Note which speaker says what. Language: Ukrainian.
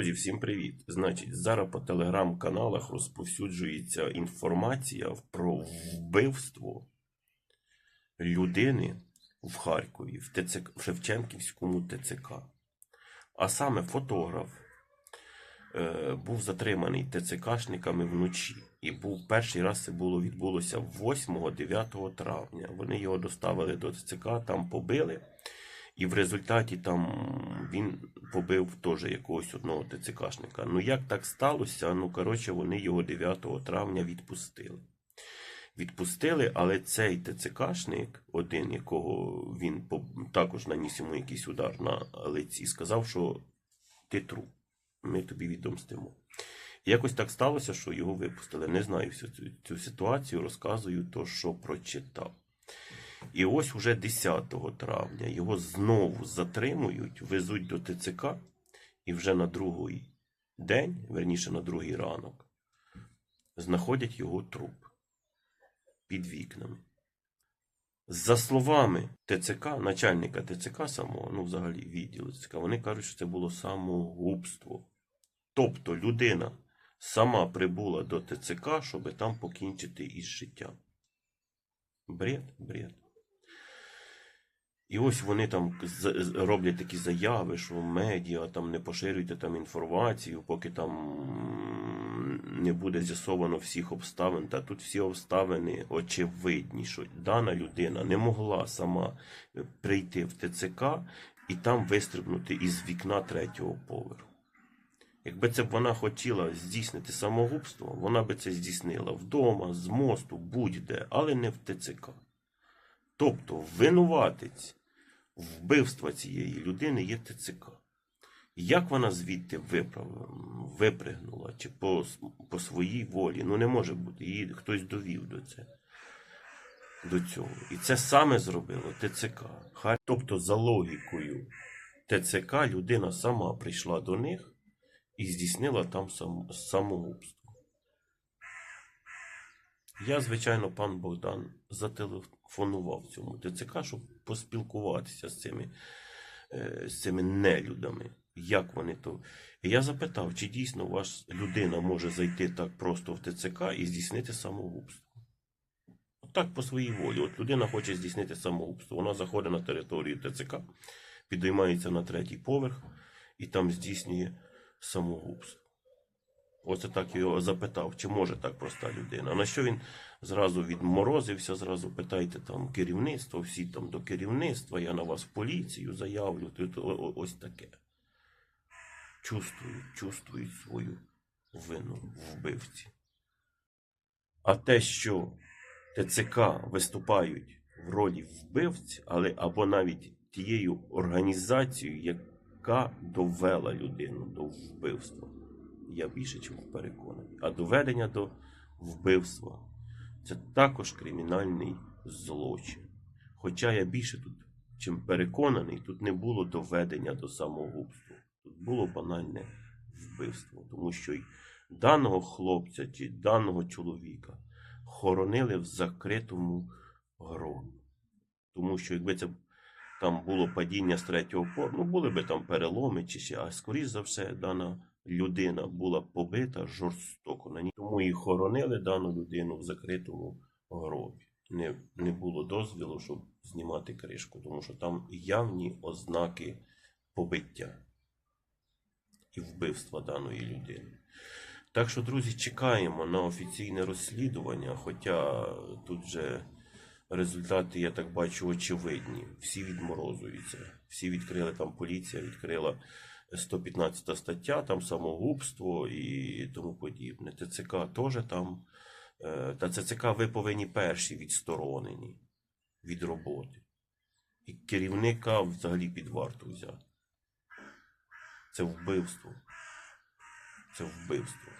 Speaker 1: Друзі, всім привіт! Значить, зараз по телеграм-каналах розповсюджується інформація про вбивство людини в Харкові, в, ТЦК, в Шевченківському ТЦК. А саме фотограф е, був затриманий ТЦКшниками вночі. І був перший раз це було відбулося 8-9 травня. Вони його доставили до ТЦК, там побили. І в результаті там він побив теж якогось одного ТЦКшника. Ну як так сталося? Ну, коротше, вони його 9 травня відпустили. Відпустили, але цей ТЦКшник, один, якого він також наніс йому якийсь удар на лиці, сказав, що ти труп, ми тобі відомстимо. Якось так сталося, що його випустили. Не знаю всю цю, цю ситуацію, розказую то, що прочитав. І ось уже 10 травня його знову затримують, везуть до ТЦК, і вже на другий день, верніше на другий ранок, знаходять його труп під вікнами. За словами ТЦК, начальника ТЦК самого, ну взагалі відділу ТЦК, вони кажуть, що це було самогубство. Тобто людина сама прибула до ТЦК, щоб там покінчити із життям. Бред, бред. І ось вони там роблять такі заяви, що медіа там не поширюйте там інформацію, поки там не буде з'ясовано всіх обставин. Та тут всі обставини очевидні, що дана людина не могла сама е, прийти в ТЦК і там вистрибнути із вікна третього поверху. Якби це б вона хотіла здійснити самогубство, вона би це здійснила вдома, з мосту, будь-де, але не в ТЦК. Тобто винуватець вбивства цієї людини є ТЦК. Як вона звідти виправ- випригнула чи по, по своїй волі? Ну не може бути. Її хтось довів до це. До цього. І це саме зробило ТЦК. Хай- Тобто, за логікою ТЦК людина сама прийшла до них і здійснила там сам, самогубство. Я, звичайно, пан Богдан зателефонував цьому ТЦК, щоб поспілкуватися з цими, е, з цими нелюдами. Як вони то. І я запитав, чи дійсно ваш людина може зайти так просто в ТЦК і здійснити самогубство. Так по своїй волі. От людина хоче здійснити самогубство. Вона заходить на територію ТЦК, підіймається на третій поверх і там здійснює самогубство. Оце так його запитав, чи може так проста людина. На що він зразу відморозився, зразу питайте там керівництво, всі там до керівництва, я на вас в поліцію заявлю. Ось таке. Чувствують, чувствують свою вину вбивці. А те, що ТЦК виступають в ролі вбивць, але або навіть тією організацією, яка довела людину до вбивства. Я більше чим переконаний. А доведення до вбивства це також кримінальний злочин. Хоча я більше тут, чим переконаний, тут не було доведення до самогубства. Тут було банальне вбивство, тому що й даного хлопця чи даного чоловіка хоронили в закритому гробі. Тому що якби це там було падіння з третього поверху, ну були би там переломи чи ще, а скоріш за все, дана людина була побита жорстоко. На ній. Тому і хоронили дану людину в закритому гробі. Не, не було дозволу, щоб знімати кришку, тому що там явні ознаки побиття і вбивства даної людини. Так що, друзі, чекаємо на офіційне розслідування, хоча тут же результати, я так бачу, очевидні. Всі відморозуються. Всі відкрили там поліція, відкрила 115 стаття, там самогубство і тому подібне. ТЦК теж там. е, Та ЦЦК ви повинні перші відсторонені від роботи. І керівника взагалі під варту взяти. Це вбивство. Це вбивство.